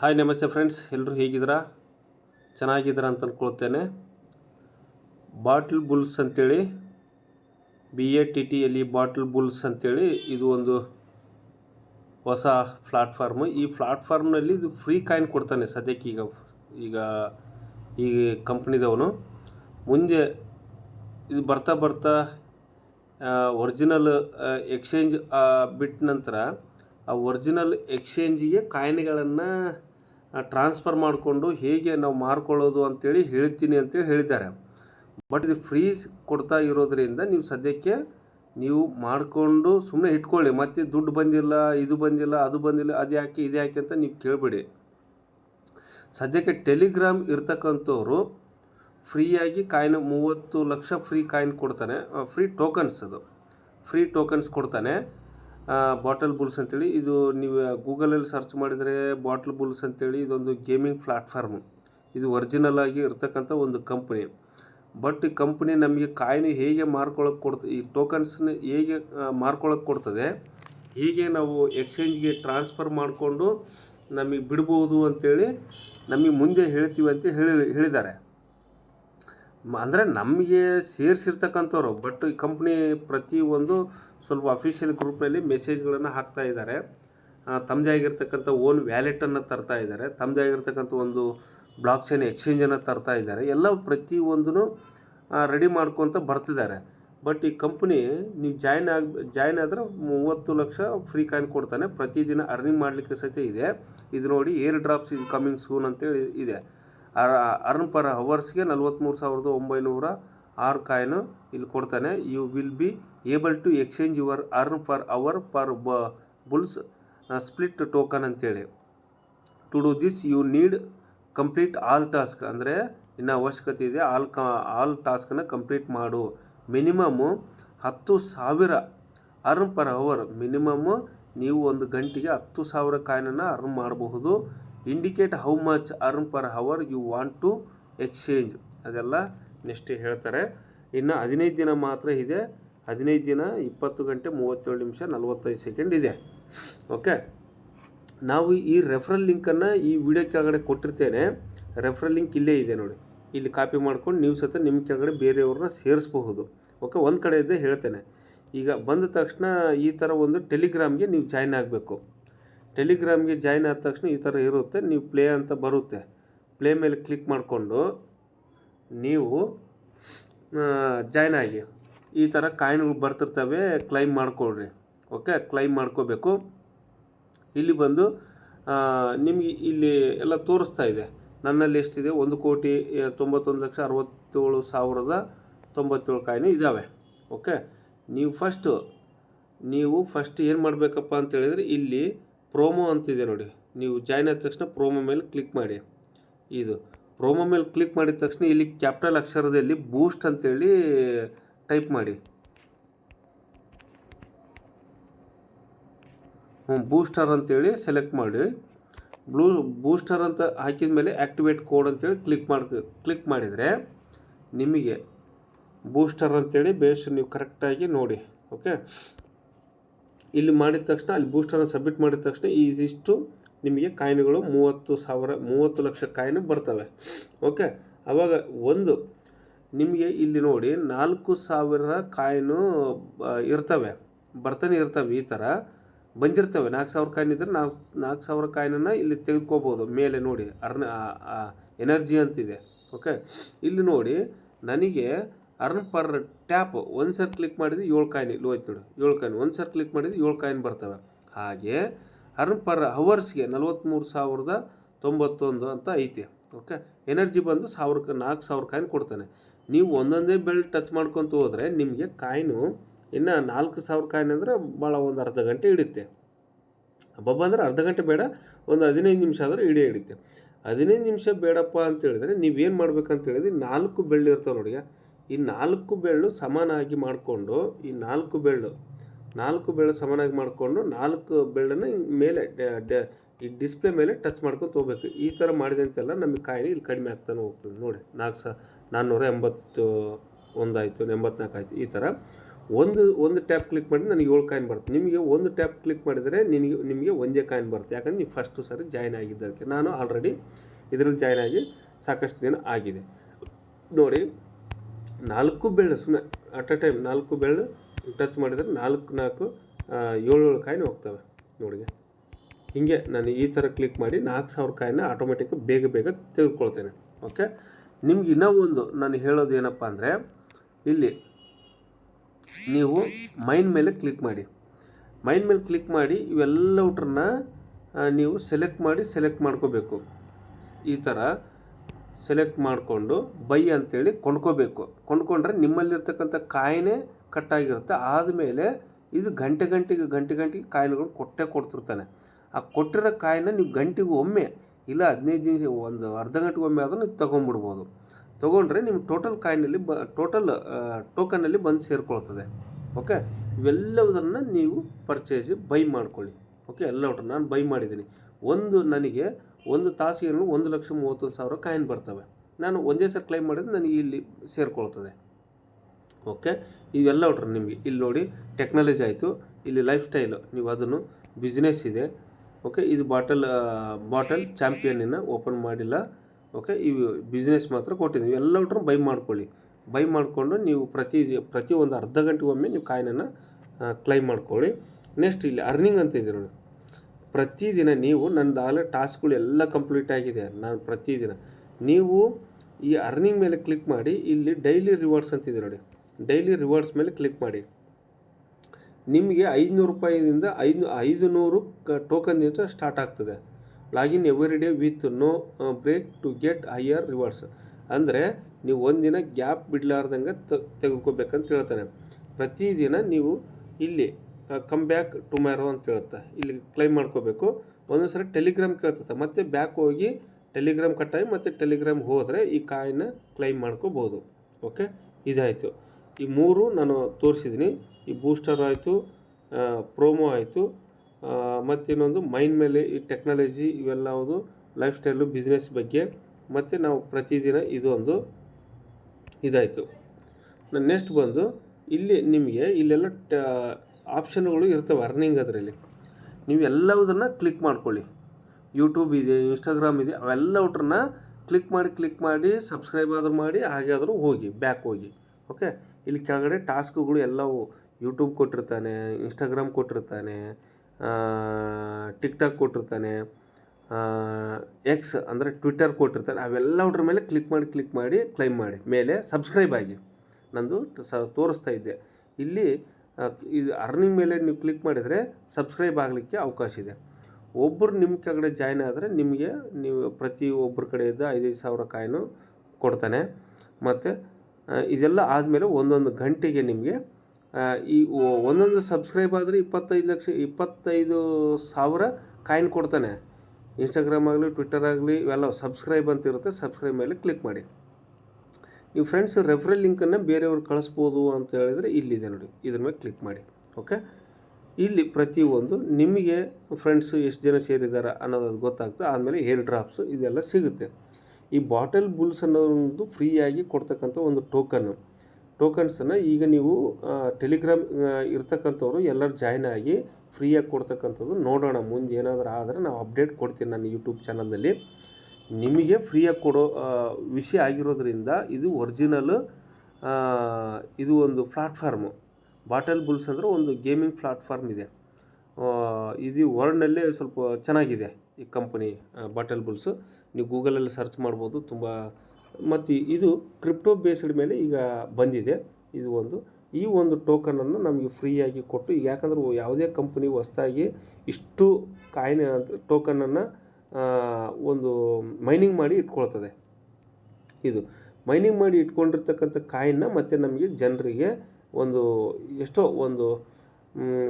Hi, ನಮಸ್ತೆ friends. ಎಲ್ಲರೂ ಹೇಗಿದ್ದೀರಾ? ಚೆನ್ನಾಗಿದ್ದೀರಾ ಅಂತ ಅಂದ್ಕೊಳ್ತೇನೆ ಬಾಟ್ಲ್ ಬುಲ್ಸ್ ಅಂತೇಳಿ ಬಿ ಎ ಟಿ ಟಿಯಲ್ಲಿ ಬಾಟ್ಲ್ ಬುಲ್ಸ್ ಅಂತೇಳಿ ಇದು ಒಂದು ಹೊಸ ಪ್ಲಾಟ್ಫಾರ್ಮು. ಈ ಪ್ಲಾಟ್ಫಾರ್ಮ್ನಲ್ಲಿ ಇದು ಫ್ರೀ ಕಾಯಿನ್ ಕೊಡ್ತಾನೆ ಸದ್ಯಕ್ಕೆ ಈಗ ಈಗ ಈ ಕಂಪ್ನಿದವನು. ಮುಂದೆ ಇದು ಬರ್ತಾ ಬರ್ತಾ ಒರಿಜಿನಲ್ ಎಕ್ಸ್ಚೇಂಜ್ ಬಿಟ್ಟ ನಂತರ ಆ ಒರಿಜಿನಲ್ ಎಕ್ಸ್ಚೇಂಜಿಗೆ ಕಾಯಿನ್ಗಳನ್ನು ಟ್ರಾನ್ಸ್ಫರ್ ಮಾಡಿಕೊಂಡು ಹೇಗೆ ನಾವು ಮಾರ್ಕೊಳ್ಳೋದು ಅಂತೇಳಿ ಹೇಳ್ತೀನಿ ಅಂತೇಳಿ ಹೇಳಿದ್ದಾರೆ. ಬಟ್ ಇದು ಫ್ರೀ ಕೊಡ್ತಾ ಇರೋದ್ರಿಂದ ನೀವು ಸದ್ಯಕ್ಕೆ ನೀವು ಮಾಡಿಕೊಂಡು ಸುಮ್ಮನೆ ಇಟ್ಕೊಳ್ಳಿ. ಮತ್ತೆ ದುಡ್ಡು ಬಂದಿಲ್ಲ, ಇದು ಬಂದಿಲ್ಲ, ಅದು ಬಂದಿಲ್ಲ, ಅದು ಯಾಕೆ, ಇದು ಯಾಕೆ ಅಂತ ನೀವು ಕೇಳಬೇಡಿ. ಸದ್ಯಕ್ಕೆ ಟೆಲಿಗ್ರಾಮ್ ಇರ್ತಕ್ಕಂಥವ್ರು ಫ್ರೀಯಾಗಿ ಕಾಯಿನ್ ಮೂವತ್ತು ಲಕ್ಷ ಫ್ರೀ ಕಾಯಿನ್ ಕೊಡ್ತಾನೆ. ಫ್ರೀ ಟೋಕನ್ಸ್ ಅದು. ಫ್ರೀ ಟೋಕನ್ಸ್ ಕೊಡ್ತಾನೆ. ಬಾಟಲ್ ಬುಲ್ಸ್ ಅಂತೇಳಿ, ಇದು ನೀವು ಗೂಗಲಲ್ಲಿ ಸರ್ಚ್ ಮಾಡಿದರೆ ಬಾಟಲ್ ಬುಲ್ಸ್ ಅಂತೇಳಿ ಇದೊಂದು ಗೇಮಿಂಗ್ ಪ್ಲಾಟ್ಫಾರ್ಮು. ಇದು ಒರಿಜಿನಲ್ ಆಗಿ ಇರ್ತಕ್ಕಂಥ ಒಂದು ಕಂಪ್ನಿ. ಬಟ್ ಈ ಕಂಪ್ನಿ ನಮಗೆ ಕಾಯಿನ್ ಹೇಗೆ ಮಾರ್ಕೊಳ್ಳೋಕೆ ಕೊಡ್ತ, ಈ ಟೋಕನ್ಸ್ನ ಹೇಗೆ ಮಾರ್ಕೊಳ್ಳೋಕೆ ಕೊಡ್ತದೆ, ಹೀಗೆ ನಾವು ಎಕ್ಸ್ಚೇಂಜ್ಗೆ ಟ್ರಾನ್ಸ್ಫರ್ ಮಾಡಿಕೊಂಡು ನಮಗೆ ಬಿಡ್ಬೋದು ಅಂತೇಳಿ ನಮಗೆ ಮುಂದೆ ಹೇಳ್ತೀವಿ ಅಂತ ಹೇಳಿ, ಹೇಳಿದ್ದಾರೆ. ಅಂದರೆ ನಮಗೆ ಸೇರಿಸಿರ್ತಕ್ಕಂಥವ್ರು ಬಟ್ ಈ ಕಂಪ್ನಿ ಪ್ರತಿಯೊಂದು ಸ್ವಲ್ಪ ಅಫಿಷಿಯಲ್ ಗ್ರೂಪ್ನಲ್ಲಿ ಮೆಸೇಜ್ಗಳನ್ನು ಹಾಕ್ತಾ ಇದ್ದಾರೆ ತಮ್ಮದೇ ಆಗಿರ್ತಕ್ಕಂಥ ಓನ್ ವ್ಯಾಲೆಟನ್ನು ತರ್ತಾ ಇದ್ದಾರೆ ತಮ್ಮದೇ ಆಗಿರ್ತಕ್ಕಂಥ ಒಂದು ಬ್ಲಾಕ್ ಚೈನ್ ಎಕ್ಸ್ಚೇಂಜನ್ನು ತರ್ತಾ ಇದ್ದಾರೆ ಎಲ್ಲ ಪ್ರತಿಯೊಂದೂ ರೆಡಿ ಮಾಡ್ಕೊತ ಬರ್ತಿದ್ದಾರೆ ಬಟ್ ಈ ಕಂಪ್ನಿ ನೀವು ಜಾಯ್ನ್ ಆಗಿ ಜಾಯ್ನ್ ಆದರೆ ಮೂವತ್ತು ಲಕ್ಷ ಫ್ರೀ ಕಾಯಿನ್ ಕೊಡ್ತಾನೆ. ಪ್ರತಿದಿನ ಅರ್ನಿಂಗ್ ಮಾಡಲಿಕ್ಕೆ ಸಹಿತ ಇದೆ. ಇದು ನೋಡಿ air drops is coming soon ಅಂತೇಳಿ ಇದೆ. ಅರ್ನ್ ಪರ್ ಅವರ್ಸ್ಗೆ ನಲ್ವತ್ತ್ಮೂರು ಸಾವಿರದ ಒಂಬೈನೂರ ಆರು ಕಾಯಿನು ಇಲ್ಲಿ ಕೊಡ್ತಾನೆ. You will be able to exchange your earn per hour per ಬ ಬುಲ್ಸ್ ಸ್ಪ್ಲಿಟ್ ಟೋಕನ್ ಅಂತೇಳಿ. To do this you need complete all task ಅಂದರೆ ಇನ್ನು ಅವಶ್ಯಕತೆ ಇದೆ. ಆಲ್ ಕಾ ಆಲ್ ಟಾಸ್ಕನ್ನು ಕಂಪ್ಲೀಟ್ ಮಾಡು. ಮಿನಿಮಮ್ಮು ಹತ್ತು ಸಾವಿರ ಅರ್ನ್ ಪರ್ ಅವರ್ ಮಿನಿಮಮ್ಮು ನೀವು ಒಂದು ಗಂಟೆಗೆ ಹತ್ತು ಸಾವಿರ ಕಾಯಿನನ್ನು ಅರ್ನ್ ಮಾಡಬಹುದು. Indicate how much earn per hour you want to exchange ಅದೆಲ್ಲ ನೆಕ್ಸ್ಟ್ ಹೇಳ್ತಾರೆ. ಇನ್ನು ಹದಿನೈದು ದಿನ ಮಾತ್ರ ಇದೆ. ಹದಿನೈದು ದಿನ ಇಪ್ಪತ್ತು ಗಂಟೆ ಮೂವತ್ತೇಳು ನಿಮಿಷ ನಲ್ವತ್ತೈದು ಸೆಕೆಂಡ್ ಇದೆ. ಓಕೆ ನಾವು ಈ ರೆಫ್ರಲ್ ಲಿಂಕನ್ನು ಈ ವಿಡಿಯೋ ಕೆಳಗಡೆ ಕೊಟ್ಟಿರ್ತೇನೆ. ರೆಫ್ರಲ್ ಲಿಂಕ್ ಇಲ್ಲೇ ಇದೆ ನೋಡಿ. ಇಲ್ಲಿ ಕಾಪಿ ಮಾಡ್ಕೊಂಡು ನೀವು ಸತ ನಿಮ್ಮ ಕೆಳಗಡೆ ಬೇರೆಯವ್ರನ್ನ ಸೇರಿಸಬಹುದು. ಓಕೆ ಒಂದು ಕಡೆ ಇದೆ ಹೇಳ್ತೇನೆ. ಈಗ ಬಂದ ತಕ್ಷಣ ಈ ಥರ ಒಂದು ಟೆಲಿಗ್ರಾಮ್ಗೆ ನೀವು ಜಾಯ್ನ್ ಆಗಬೇಕು. ಟೆಲಿಗ್ರಾಮ್ಗೆ ಜಾಯ್ನ್ ಆದ ತಕ್ಷಣ ಈ ಥರ ಇರುತ್ತೆ. ನೀವು ಪ್ಲೇ ಅಂತ ಬರುತ್ತೆ. ಪ್ಲೇ ಮೇಲೆ ಕ್ಲಿಕ್ ಮಾಡಿಕೊಂಡು ನೀವು ಜಾಯ್ನ್ ಆಗಿ. ಈ ಥರ ಕಾಯಿನ್ಗಳು ಬರ್ತಿರ್ತವೆ. ಕ್ಲೈಮ್ ಮಾಡ್ಕೊಳ್ರಿ. ಓಕೆ? ಕ್ಲೈಮ್ ಮಾಡ್ಕೋಬೇಕು. ಇಲ್ಲಿ ಬಂದು ನಿಮಗೆ ಇಲ್ಲಿ ಎಲ್ಲ ತೋರಿಸ್ತಾ ಇದೆ. ನನ್ನಲ್ಲಿ ಎಷ್ಟಿದೆ? ಒಂದು ಕೋಟಿ ತೊಂಬತ್ತೊಂದು ಲಕ್ಷ ಅರವತ್ತೇಳು ಸಾವಿರದ ತೊಂಬತ್ತೇಳು ಕಾಯಿನ್ ಇದ್ದಾವೆ ಓಕೆ? ನೀವು ಫಸ್ಟು, ನೀವು ಫಸ್ಟ್ ಏನು ಮಾಡಬೇಕಪ್ಪ ಅಂತ ಹೇಳಿದರೆ ಇಲ್ಲಿ ಪ್ರೋಮೋ ಅಂತಿದೆ ನೋಡಿ. ನೀವು ಜಾಯ್ನ್ ಆದ ತಕ್ಷಣ ಪ್ರೋಮೋ ಮೇಲೆ ಕ್ಲಿಕ್ ಮಾಡಿ. ಇದು ಪ್ರೋಮೋ ಮೇಲೆ ಕ್ಲಿಕ್ ಮಾಡಿದ ತಕ್ಷಣ ಇಲ್ಲಿ ಕ್ಯಾಪಿಟಲ್ ಅಕ್ಷರದಲ್ಲಿ ಬೂಸ್ಟ್ ಅಂತೇಳಿ ಟೈಪ್ ಮಾಡಿ. ಹ್ಞೂ ಬೂಸ್ಟರ್ ಅಂತೇಳಿ ಸೆಲೆಕ್ಟ್ ಮಾಡಿ. ಬ್ಲೂ, ಬೂಸ್ಟರ್ ಅಂತ ಹಾಕಿದ ಮೇಲೆ ಆ್ಯಕ್ಟಿವೇಟ್ ಕೋಡ್ ಅಂತೇಳಿ ಕ್ಲಿಕ್ ಮಾಡಿ ಕ್ಲಿಕ್ ಮಾಡಿದರೆ ನಿಮಗೆ ಬೂಸ್ಟರ್ ಅಂತೇಳಿ ಬೇಸ್ ನೀವು ಕರೆಕ್ಟಾಗಿ ನೋಡಿ. ಓಕೆ? ಇಲ್ಲಿ ಮಾಡಿದ ತಕ್ಷಣ, ಅಲ್ಲಿ ಬೂಸ್ಟರ್ನ ಸಬ್ಮಿಟ್ ಮಾಡಿದ ತಕ್ಷಣ ಇದಿಷ್ಟು ನಿಮಗೆ ಕಾಯಿನ್ಗಳು ಮೂವತ್ತು ಸಾವಿರ, ಮೂವತ್ತು ಲಕ್ಷ ಕಾಯಿನ್ ಬರ್ತವೆ. ಓಕೆ ಅವಾಗ ಒಂದು, ನಿಮಗೆ ಇಲ್ಲಿ ನೋಡಿ ನಾಲ್ಕು ಸಾವಿರ ಕಾಯಿನು ಇರ್ತವೆ. ಬರ್ತಾನೆ ಇರ್ತವೆ ಈ ಥರ. ಬಂದಿರ್ತವೆ. ನಾಲ್ಕು ಸಾವಿರ ಕಾಯಿನ್ ಇದ್ದರೆ ನಾಲ್ಕು ನಾಲ್ಕು ಸಾವಿರ ಕಾಯಿನನ್ನು ಇಲ್ಲಿ ತೆಗೆದುಕೋಬೋದು. ಮೇಲೆ ನೋಡಿ, ಅರ್ನ ಎನರ್ಜಿ ಅಂತಿದೆ. ಓಕೆ ಇಲ್ಲಿ ನೋಡಿ, ನನಗೆ ಅರ್ನ್ ಪರ್ ಟ್ಯಾಪ್ ಒಂದು ಸರ್ ಕ್ಲಿಕ್ ಮಾಡಿದ್ರೆ ಏಳು ಕಾಯಿನ್ ಇಲ್ಲಿ ಹೋಯ್ತು ನೋಡಿ. ಏಳು ಕಾಯಿನ್ ಒಂದು ಸರ್ ಕ್ಲಿಕ್ ಮಾಡಿದ್ರೆ ಏಳು ಕಾಯಿನ್ ಬರ್ತವೆ. ಹಾಗೆ ಅರ್ನ್ ಪರ್ ಹವರ್ಸ್ಗೆ ನಲ್ವತ್ತ್ಮೂರು ಸಾವಿರದ ತೊಂಬತ್ತೊಂದು ಅಂತ ಐತೆ. ಓಕೆ? ಎನರ್ಜಿ ಬಂದು ಸಾವಿರಕ್ಕೆ ನಾಲ್ಕು ಸಾವಿರ ಕಾಯಿನ್ ಕೊಡ್ತಾನೆ. ನೀವು ಒಂದೊಂದೇ ಬೆಲ್ ಟಚ್ ಮಾಡ್ಕೊತ ಹೋದರೆ ನಿಮಗೆ ಕಾಯಿನು ಇನ್ನು ನಾಲ್ಕು ಸಾವಿರ ಕಾಯಿನ್ ಅಂದರೆ ಭಾಳ ಒಂದು ಅರ್ಧ ಗಂಟೆ ಹಿಡಿಯುತ್ತೆ. ಹಬ್ಬ ಅಂದರೆ ಅರ್ಧ ಗಂಟೆ ಬೇಡ, ಒಂದು ಹದಿನೈದು ನಿಮಿಷ ಆದರೆ ಇಡೀ ಇಡುತ್ತೆ ಹದಿನೈದು ನಿಮಿಷ ಬೇಡಪ್ಪ ಅಂತ ಹೇಳಿದ್ರೆ ನೀವೇನು ಮಾಡ್ಬೇಕಂತ ಹೇಳಿದ್ರೆ ನಾಲ್ಕು ಬೆಳ್ಳಿರ್ತಾವೆ ನೋಡಿ ಈ ನಾಲ್ಕು ಬೆಳ್ಳು ಸಮಾನಾಗಿ ಮಾಡಿಕೊಂಡು, ಈ ನಾಲ್ಕು ಬೆಳ್ಳು ನಾಲ್ಕು ಬೆಳ್ಳು ಸಮಾನಾಗಿ ಮಾಡಿಕೊಂಡು ನಾಲ್ಕು ಬೆಳ್ಳನ್ನು ಮೇಲೆ ಈ ಡಿಸ್ಪ್ಲೇ ಮೇಲೆ ಟಚ್ ಮಾಡ್ಕೊಂಡು ಹೋಗ್ಬೇಕು ಈ ಥರ ಮಾಡಿದಂತೆಲ್ಲ ನಮಗೆ ಕಾಯಿಲೆ ಇಲ್ಲಿ ಕಡಿಮೆ ಆಗ್ತಾನೆ ಹೋಗ್ತದೆ. ನೋಡಿ, ನಾಲ್ಕು ಸ, ನಾನ್ನೂರ ಎಂಬತ್ತು ಒಂದಾಯಿತು ಎಂಬತ್ನಾಲ್ಕು ಆಯಿತು, ಈ ಥರ ಒಂದು ಒಂದು ಟ್ಯಾಪ್ ಕ್ಲಿಕ್ ಮಾಡಿದ್ರೆ ನನಗೆ ಏಳು ಕಾಯಿನ್ ಬರುತ್ತೆ. ನಿಮಗೆ ಒಂದು ಟ್ಯಾಪ್ ಕ್ಲಿಕ್ ಮಾಡಿದರೆ ನಿನಗೆ, ನಿಮಗೆ ಒಂದೇ ಕಾಯಿನ್ ಬರುತ್ತೆ. ಯಾಕಂದ್ರೆ ನೀವು ಫಸ್ಟು ಸರಿ ಜಾಯ್ನ್ ಆಗಿದ್ದಕ್ಕೆ ನಾನು ಆಲ್ರೆಡಿ ಇದರಲ್ಲಿ ಜಾಯ್ನ್ ಆಗಿ ಸಾಕಷ್ಟು ದಿನ ಆಗಿದೆ. ನೋಡಿ ನಾಲ್ಕು ಬೆಳ್ಳು ಸುಮ್ಮನೆ ಅಟ್ ಅ ಟೈಮ್ ನಾಲ್ಕು ಬೆಳ್ಳು ಟಚ್ ಮಾಡಿದರೆ ನಾಲ್ಕು ನಾಲ್ಕು ಏಳು ಏಳು ಕಾಯಿನ್ ಹೋಗ್ತವೆ ನೋಡಿಗೆ. ಹೀಗೆ ನಾನು ಈ ಥರ ಕ್ಲಿಕ್ ಮಾಡಿ ನಾಲ್ಕು ಸಾವಿರ ಕಾಯಿನ ಆಟೋಮೆಟಿಕ್ ಬೇಗ ಬೇಗ ತೆಗೆದುಕೊಳ್ತೇನೆ. ಓಕೆ? ನಿಮ್ಗೆ ಇನ್ನೂ ಒಂದು ನಾನು ಹೇಳೋದು ಏನಪ್ಪ ಅಂದರೆ, ಇಲ್ಲಿ ನೀವು ಮೈನ್ ಮೇಲೆ ಕ್ಲಿಕ್ ಮಾಡಿ. ಮೈನ್ ಮೇಲೆ ಕ್ಲಿಕ್ ಮಾಡಿ ಇವೆಲ್ಲವುಟ್ರನ್ನ ನೀವು ಸೆಲೆಕ್ಟ್ ಮಾಡಿ, ಸೆಲೆಕ್ಟ್ ಮಾಡ್ಕೋಬೇಕು. ಈ ಥರ ಸೆಲೆಕ್ಟ್ ಮಾಡಿಕೊಂಡು ಬೈ ಅಂತೇಳಿ ಕೊಂಡ್ಕೋಬೇಕು. ಕೊಂಡ್ಕೊಂಡ್ರೆ ನಿಮ್ಮಲ್ಲಿರ್ತಕ್ಕಂಥ ಕಾಯಿನೇ ಕಟ್ಟಾಗಿರುತ್ತೆ ಆದಮೇಲೆ ಇದು ಗಂಟೆ ಗಂಟೆಗೆ ಗಂಟೆ ಗಂಟೆಗೆ ಕಾಯಿಲೆಗಳು ಕೊಟ್ಟೆ ಕೊಡ್ತಿರ್ತಾನೆ. ಆ ಕೊಟ್ಟಿರೋ ಕಾಯಿನ ನೀವು ಗಂಟೆಗೆ ಒಮ್ಮೆ ಇಲ್ಲ ಹದಿನೈದು ದಿನ ಒಂದು ಅರ್ಧ ಗಂಟೆಗೆ ಒಮ್ಮೆ ಅದನ್ನು ತೊಗೊಂಬಿಡ್ಬೋದು ತೊಗೊಂಡ್ರೆ ನಿಮ್ಮ ಟೋಟಲ್ ಕಾಯಿನಲ್ಲಿ ಬ ಟೋಟಲ್ ಟೋಕನಲ್ಲಿ ಬಂದು ಸೇರಿಕೊಳ್ತದೆ. ಓಕೆ ಇವೆಲ್ಲವುದನ್ನು ನೀವು ಪರ್ಚೇಸ್ ಬೈ ಮಾಡ್ಕೊಳ್ಳಿ. ಓಕೆ ಎಲ್ಲ ಒಟ್ಟು ನಾನು ಬೈ ಮಾಡಿದ್ದೀನಿ. ಒಂದು ನನಗೆ ಒಂದು ತಾಸಿಗೆ ಒಂದು ಲಕ್ಷ ಮೂವತ್ತೊಂದು ಸಾವಿರ ಕಾಯಿನ್ ಬರ್ತವೆ. ನಾನು ಒಂದೇ ಸರ್ ಕ್ಲೈಮ್ ಮಾಡಿದ್ರೆ ನನಗೆ ಇಲ್ಲಿ ಸೇರಿಕೊಳ್ತದೆ. ಓಕೆ ಇವೆಲ್ಲ ಒಟ್ರು ನಿಮಗೆ. ಇಲ್ಲಿ ನೋಡಿ ಟೆಕ್ನಾಲಜಿ ಆಯಿತು. ಇಲ್ಲಿ ಲೈಫ್ ಸ್ಟೈಲು ನೀವು ಅದನ್ನು ಬಿಸ್ನೆಸ್ ಇದೆ. ಓಕೆ ಇದು ಬಾಟಲ್ ಬಾಟಲ್ ಚಾಂಪಿಯನ್ನಿನ ಓಪನ್ ಮಾಡಿಲ್ಲ. ಓಕೆ ಇವು ಬಿಸ್ನೆಸ್ ಮಾತ್ರ ಕೊಟ್ಟಿದ್ದೀವಿ ಎಲ್ಲ ಒಟ್ರು ಬೈ ಮಾಡ್ಕೊಳ್ಳಿ. ಬೈ ಮಾಡಿಕೊಂಡು ನೀವು ಪ್ರತಿ ಪ್ರತಿ ಒಂದು ಅರ್ಧ ಗಂಟೆಗೊಮ್ಮೆ ನೀವು ಕಾಯಿನನ್ನು ಕ್ಲೈಮ್ ಮಾಡ್ಕೊಳ್ಳಿ. ನೆಕ್ಸ್ಟ್ ಇಲ್ಲಿ ಅರ್ನಿಂಗ್ ಅಂತ ಇದೆ ನೋಡಿ. ಪ್ರತಿದಿನ ನೀವು ನನ್ನ ಆಗಲೇ ಟಾಸ್ಕ್ಗಳು ಎಲ್ಲ ಕಂಪ್ಲೀಟ್ ಆಗಿದೆ ನಾನು ಪ್ರತಿದಿನ. ನೀವು ಈ ಅರ್ನಿಂಗ್ ಮೇಲೆ ಕ್ಲಿಕ್ ಮಾಡಿ, ಇಲ್ಲಿ ಡೈಲಿ ರಿವಾರ್ಡ್ಸ್ ಅಂತಿದೆ ನೋಡಿ. ಡೈಲಿ ರಿವಾರ್ಡ್ಸ್ ಮೇಲೆ ಕ್ಲಿಕ್ ಮಾಡಿ. ನಿಮಗೆ ಐದುನೂರು ರೂಪಾಯಿಯಿಂದ ಐದು ಐದು ನೂರು ಕ ಟೋಕನ್ನಿಂದ ಸ್ಟಾರ್ಟ್ ಆಗ್ತದೆ. Login every day with no break to get higher rewards ಅಂದರೆ ನೀವು ಒಂದಿನ ಗ್ಯಾಪ್ ಬಿಡಲಾರ್ದಂಗೆ ತೆಗೆದುಕೋಬೇಕಂತ ಹೇಳ್ತಾನೆ. ಪ್ರತಿದಿನ ನೀವು ಇಲ್ಲಿ ಕಮ್ ಬ್ಯಾಕ್ ಟುಮಾರೋ ಅಂತ ಹೇಳುತ್ತೆ. ಇಲ್ಲಿ ಕ್ಲೈಮ್ ಮಾಡ್ಕೋಬೇಕು. ಒಂದೊಂದು ಸರಿ ಟೆಲಿಗ್ರಾಮ್ ಕೇಳ್ತದೆ ಮತ್ತೆ ಬ್ಯಾಕ್ ಹೋಗಿ ಟೆಲಿಗ್ರಾಮ್ ಕಟ್ಟಾಗಿ ಮತ್ತೆ ಟೆಲಿಗ್ರಾಮ್ ಹೋದರೆ ಈ ಕಾಯಿನ ಕ್ಲೈಮ್ ಮಾಡ್ಕೋಬೋದು. ಓಕೆ ಇದಾಯಿತು. ಈ ಮೂರು ನಾನು ತೋರಿಸಿದ್ದೀನಿ ಈ ಬೂಸ್ಟರ್ ಆಯಿತು ಪ್ರೋಮೋ ಆಯಿತು ಮತ್ತಿನ್ನೊಂದು ಮೈಂಡ್ ಮೇಲೆ ಈ ಟೆಕ್ನಾಲಜಿ ಇವೆಲ್ಲವುದು ಲೈಫ್ ಸ್ಟೈಲು ಬಿಸ್ನೆಸ್ ಬಗ್ಗೆ ಮತ್ತು ನಾವು ಪ್ರತಿದಿನ ಇದೊಂದು ಇದಾಯಿತು. ನಾನು ನೆಕ್ಸ್ಟ್ ಬಂದು ಇಲ್ಲಿ ನಿಮಗೆ ಇಲ್ಲೆಲ್ಲ ಟ ಆಪ್ಷನ್ಗಳು ಇರ್ತವೆ ಅರ್ನಿಂಗ್ ಅದರಲ್ಲಿ. ನೀವು ಎಲ್ಲವುದನ್ನು ಕ್ಲಿಕ್ ಮಾಡ್ಕೊಳ್ಳಿ. ಯೂಟ್ಯೂಬ್ ಇದೆ, ಇನ್ಸ್ಟಾಗ್ರಾಮ್ ಇದೆ ಅವೆಲ್ಲವುಟ್ರನ್ನ ಕ್ಲಿಕ್ ಮಾಡಿ ಕ್ಲಿಕ್ ಮಾಡಿ, ಸಬ್ಸ್ಕ್ರೈಬ್ ಆದರೂ ಮಾಡಿ, ಹಾಗೆ ಆದರೂ ಹೋಗಿ, ಬ್ಯಾಕ್ ಹೋಗಿ. ಓಕೆ? ಇಲ್ಲಿ ಕೆಳಗಡೆ ಟಾಸ್ಕ್ಗಳು ಎಲ್ಲವೂ ಯೂಟ್ಯೂಬ್ ಕೊಟ್ಟಿರ್ತಾನೆ, ಇನ್ಸ್ಟಾಗ್ರಾಮ್ ಕೊಟ್ಟಿರ್ತಾನೆ ಟಿಕ್ಟಾಕ್ ಕೊಟ್ಟಿರ್ತಾನೆ ಎಕ್ಸ್ ಅಂದರೆ ಟ್ವಿಟ್ಟರ್ ಕೊಟ್ಟಿರ್ತಾನೆ ಅವೆಲ್ಲವುದ್ರ ಮೇಲೆ ಕ್ಲಿಕ್ ಮಾಡಿ ಕ್ಲಿಕ್ ಮಾಡಿ, ಕ್ಲೈಮ್ ಮಾಡಿ, ಮೇಲೆ ಸಬ್ಸ್ಕ್ರೈಬ್ ಆಗಿ. ನಂದು ತೋರಿಸ್ತಾ ಇದ್ದೆ ಇಲ್ಲಿ ಇದು ಅರ್ನಿಂಗ್ ಮೇಲೆ ನೀವು ಕ್ಲಿಕ್ ಮಾಡಿದರೆ ಸಬ್ಸ್ಕ್ರೈಬ್ ಆಗಲಿಕ್ಕೆ ಅವಕಾಶ ಇದೆ. ಒಬ್ಬರು ನಿಮ್ಮ ಕೆಳಗಡೆ ಜಾಯ್ನ್ ಆದರೆ ನಿಮಗೆ ನೀವು ಪ್ರತಿ ಒಬ್ಬರ ಕಡೆಯಿಂದ ಐದೈದು ಸಾವಿರ ಕಾಯಿನು ಕೊಡ್ತಾನೆ. ಮತ್ತು ಇದೆಲ್ಲ ಆದಮೇಲೆ ಒಂದೊಂದು ಗಂಟೆಗೆ ನಿಮಗೆ ಈ ಒಂದೊಂದು ಸಬ್ಸ್ಕ್ರೈಬ್ ಆದರೆ ಇಪ್ಪತ್ತೈದು ಲಕ್ಷ, ಇಪ್ಪತ್ತೈದು ಸಾವಿರ ಕಾಯಿನ್ ಕೊಡ್ತಾನೆ. ಇನ್ಸ್ಟಾಗ್ರಾಮ್ ಆಗಲಿ ಟ್ವಿಟ್ಟರ್ ಆಗಲಿ, ಇವೆಲ್ಲ ಸಬ್ಸ್ಕ್ರೈಬ್ ಅಂತ ಇರುತ್ತೆ ಸಬ್ಸ್ಕ್ರೈಬ್ ಮೇಲೆ ಕ್ಲಿಕ್ ಮಾಡಿ. ನೀವು ಫ್ರೆಂಡ್ಸ್ ರೆಫ್ರಲ್ ಲಿಂಕನ್ನು ಬೇರೆಯವ್ರಿಗೆ ಕಳಿಸ್ಬೋದು ಅಂತ ಹೇಳಿದರೆ ಇಲ್ಲಿದೆ ನೋಡಿ. ಇದ್ರ ಮೇಲೆ ಕ್ಲಿಕ್ ಮಾಡಿ. ಓಕೆ ಇಲ್ಲಿ ಪ್ರತಿಯೊಂದು ನಿಮಗೆ ಫ್ರೆಂಡ್ಸು ಎಷ್ಟು ಜನ ಸೇರಿದ್ದಾರೆ ಅನ್ನೋದು ಗೊತ್ತಾಗ್ತದೆ. ಆದಮೇಲೆ ಹೇರ್ ಡ್ರಾಪ್ಸು ಇದೆಲ್ಲ ಸಿಗುತ್ತೆ. ಈ ಬಾಟಲ್ ಬುಲ್ಸ್ ಅನ್ನೋದೊಂದು ಫ್ರೀಯಾಗಿ ಕೊಡ್ತಕ್ಕಂಥ ಒಂದು ಟೋಕನ್ನು ಟೋಕನ್ಸನ್ನು ಈಗ ನೀವು ಟೆಲಿಗ್ರಾಮ್ ಇರ್ತಕ್ಕಂಥವ್ರು ಎಲ್ಲರೂ ಜಾಯ್ನ್ ಆಗಿ ಫ್ರೀಯಾಗಿ ಕೊಡ್ತಕ್ಕಂಥದ್ದು ನೋಡೋಣ. ಮುಂದೆ ಏನಾದರೂ ಆದರೆ ನಾವು ಅಪ್ಡೇಟ್ ಕೊಡ್ತೀನಿ ನನ್ನ ಯೂಟ್ಯೂಬ್ ಚಾನಲ್ನಲ್ಲಿ ನಿಮಗೆ ಫ್ರೀಯಾಗಿ ಕೊಡೋ ವಿಷಯ ಆಗಿರೋದ್ರಿಂದ ಇದು ಒರಿಜಿನಲ್ ಇದು ಒಂದು ಪ್ಲಾಟ್ಫಾರ್ಮು ಬಾಟಲ್ ಬುಲ್ಸ್ ಅಂದರೆ ಒಂದು ಗೇಮಿಂಗ್ ಪ್ಲಾಟ್ಫಾರ್ಮ್ ಇದೆ. ಇದು ವರ್ಲ್ಡ್ನಲ್ಲೇ ಸ್ವಲ್ಪ ಚೆನ್ನಾಗಿದೆ ಈ ಕಂಪನಿ ಬಾಟಲ್ ಬುಲ್ಸು ನೀವು ಗೂಗಲಲ್ಲಿ ಸರ್ಚ್ ಮಾಡ್ಬೋದು, ತುಂಬ, ಮತ್ತು ಇದು ಕ್ರಿಪ್ಟೋ ಬೇಸ್ಡ್ ಮೇಲೆ ಈಗ ಬಂದಿದೆ. ಇದು ಒಂದು, ಈ ಒಂದು ಟೋಕನನ್ನು ನಮಗೆ ಫ್ರೀಯಾಗಿ ಕೊಟ್ಟು, ಈಗ ಯಾಕಂದ್ರೆ ಯಾವುದೇ ಕಂಪನಿ ಹೊಸ್ದಾಗಿ ಇಷ್ಟು ಕಾಯಿನ್ ಟೋಕನನ್ನು ಒಂದು ಮೈನಿಂಗ್ ಮಾಡಿ ಇಟ್ಕೊಳ್ತದೆ. ಇದು ಮೈನಿಂಗ್ ಮಾಡಿ ಇಟ್ಕೊಂಡಿರ್ತಕ್ಕಂಥ ಕಾಯಿನ್ನ ಮತ್ತು ನಮಗೆ ಜನರಿಗೆ ಒಂದು ಎಷ್ಟೋ ಒಂದು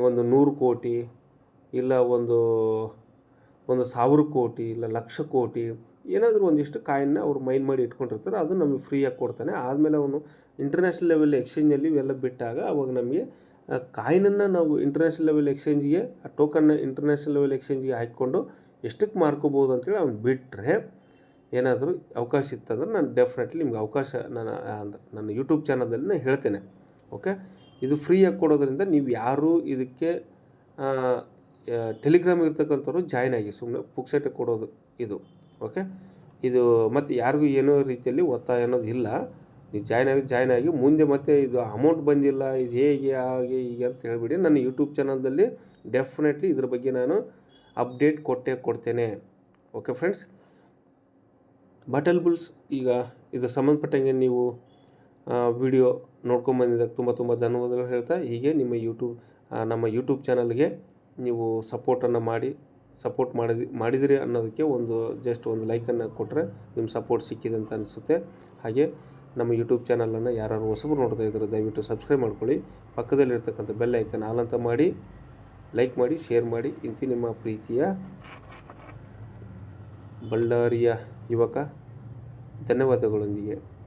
ಒಂದು ನೂರು ಕೋಟಿ ಇಲ್ಲ ಒಂದು ಒಂದು ಸಾವಿರ ಕೋಟಿ ಇಲ್ಲ ಲಕ್ಷ ಕೋಟಿ ಏನಾದರೂ ಒಂದಿಷ್ಟು ಕಾಯಿನ್ನ ಅವ್ರು ಮೈನ್ ಮಾಡಿ ಇಟ್ಕೊಂಡಿರ್ತಾರೆ, ಅದು ನಮಗೆ ಫ್ರೀಯಾಗಿ ಕೊಡ್ತಾನೆ. ಆದಮೇಲೆ ಅವನು ಇಂಟರ್ನ್ಯಾಷನಲ್ ಲೆವೆಲ್ ಎಕ್ಸ್ಚೇಂಜಲ್ಲಿ ಇವೆಲ್ಲ ಬಿಟ್ಟಾಗ ಅವಾಗ ನಮಗೆ ಕಾಯಿನನ್ನು ನಾವು ಇಂಟರ್ನ್ಯಾಷನಲ್ ಲೆವೆಲ್ ಎಕ್ಸ್ಚೇಂಜಿಗೆ ಆ ಟೋಕನ್ನ ಇಂಟರ್ನ್ಯಾಷನಲ್ ಲೆವೆಲ್ ಎಕ್ಸ್ಚೇಂಜಿಗೆ ಹಾಕ್ಕೊಂಡು ಎಷ್ಟಕ್ಕೆ ಮಾರ್ಕೋಬೋದು ಅಂತೇಳಿ ಅವ್ನು ಬಿಟ್ಟರೆ ಏನಾದರೂ ಅವಕಾಶ ಇತ್ತಂದ್ರೆ ನಾನು ಡೆಫಿನೆಟ್ಲಿ ನಿಮ್ಗೆ ಅವಕಾಶ ನಾನು ಅಂದ್ರೆ ನನ್ನ ಯೂಟ್ಯೂಬ್ ಚಾನಲ್ದಲ್ಲಿ ಹೇಳ್ತೇನೆ. ಓಕೆ ಇದು ಫ್ರೀಯಾಗಿ ಕೊಡೋದರಿಂದ ನೀವು ಯಾರೂ ಇದಕ್ಕೆ ಟೆಲಿಗ್ರಾಮ್ ಇರ್ತಕ್ಕಂಥವ್ರು ಜಾಯ್ನ್ ಆಗಿ ಸುಮ್ಮನೆ ಪುಕ್ಸೆಟ್ ಕೊಡೋದು ಇದು. ಓಕೆ ಇದು ಮತ್ತು ಯಾರಿಗೂ ಏನೋ ರೀತಿಯಲ್ಲಿ ಒತ್ತಾಯ ಅನ್ನೋದು ಇಲ್ಲ. ನೀವು ಜಾಯ್ನ್ ಆಗಿ ಜಾಯ್ನ್ ಆಗಿ ಮುಂದೆ ಮತ್ತೆ ಇದು ಅಮೌಂಟ್ ಬಂದಿಲ್ಲ, ಇದು ಹೇಗೆ, ಹಾಗೆ, ಹೀಗೆ ಅಂತ ಹೇಳಿಬಿಡಿ. ನನ್ನ ಯೂಟ್ಯೂಬ್ ಚಾನಲ್ದಲ್ಲಿ ಡೆಫಿನೆಟ್ಲಿ ಇದ್ರ ಬಗ್ಗೆ ನಾನು ಅಪ್ಡೇಟ್ ಕೊಟ್ಟೇ ಕೊಡ್ತೇನೆ. ಓಕೆ ಫ್ರೆಂಡ್ಸ್ ಬಟಲ್ ಬುಲ್ಸ್ ಈಗ ಇದು ಸಂಬಂಧಪಟ್ಟಂಗೆ ನೀವು ವಿಡಿಯೋ ನೋಡ್ಕೊಂಬಂದಿದ್ದಕ್ಕೆ ತುಂಬ ತುಂಬ ಧನ್ಯವಾದಗಳು ಹೇಳ್ತಾ, ಹೀಗೆ ನಿಮ್ಮ ಯೂಟ್ಯೂಬ್ ನಮ್ಮ ಯೂಟ್ಯೂಬ್ ಚಾನಲ್ಗೆ ನೀವು ಸಪೋರ್ಟನ್ನು ಮಾಡಿ ಸಪೋರ್ಟ್ ಮಾಡಿದ, ಮಾಡಿದಿರಿ ಅನ್ನೋದಕ್ಕೆ ಒಂದು ಜಸ್ಟ್ ಒಂದು ಲೈಕನ್ನು ಕೊಟ್ಟರೆ ನಿಮ್ಮ ಸಪೋರ್ಟ್ ಸಿಕ್ಕಿದೆ ಅಂತ ಅನಿಸುತ್ತೆ. ಹಾಗೆ ನಮ್ಮ ಯೂಟ್ಯೂಬ್ ಚಾನಲನ್ನು ಯಾರು ಹೊಸಬರು ನೋಡ್ತಾ ಇದ್ದರೆ ದಯವಿಟ್ಟು ಸಬ್ಸ್ಕ್ರೈಬ್ ಮಾಡ್ಕೊಳ್ಳಿ. ಪಕ್ಕದಲ್ಲಿರ್ತಕ್ಕಂಥ ಬೆಲ್ ಐಕನ್ ಆಲ್ ಮಾಡಿ. ಲೈಕ್ ಮಾಡಿ ಶೇರ್ ಮಾಡಿ. ಇಂತಿ ನಿಮ್ಮ ಪ್ರೀತಿಯ ಬಳ್ಳಾರಿಯ ಯುವಕ ಧನ್ಯವಾದಗಳೊಂದಿಗೆ.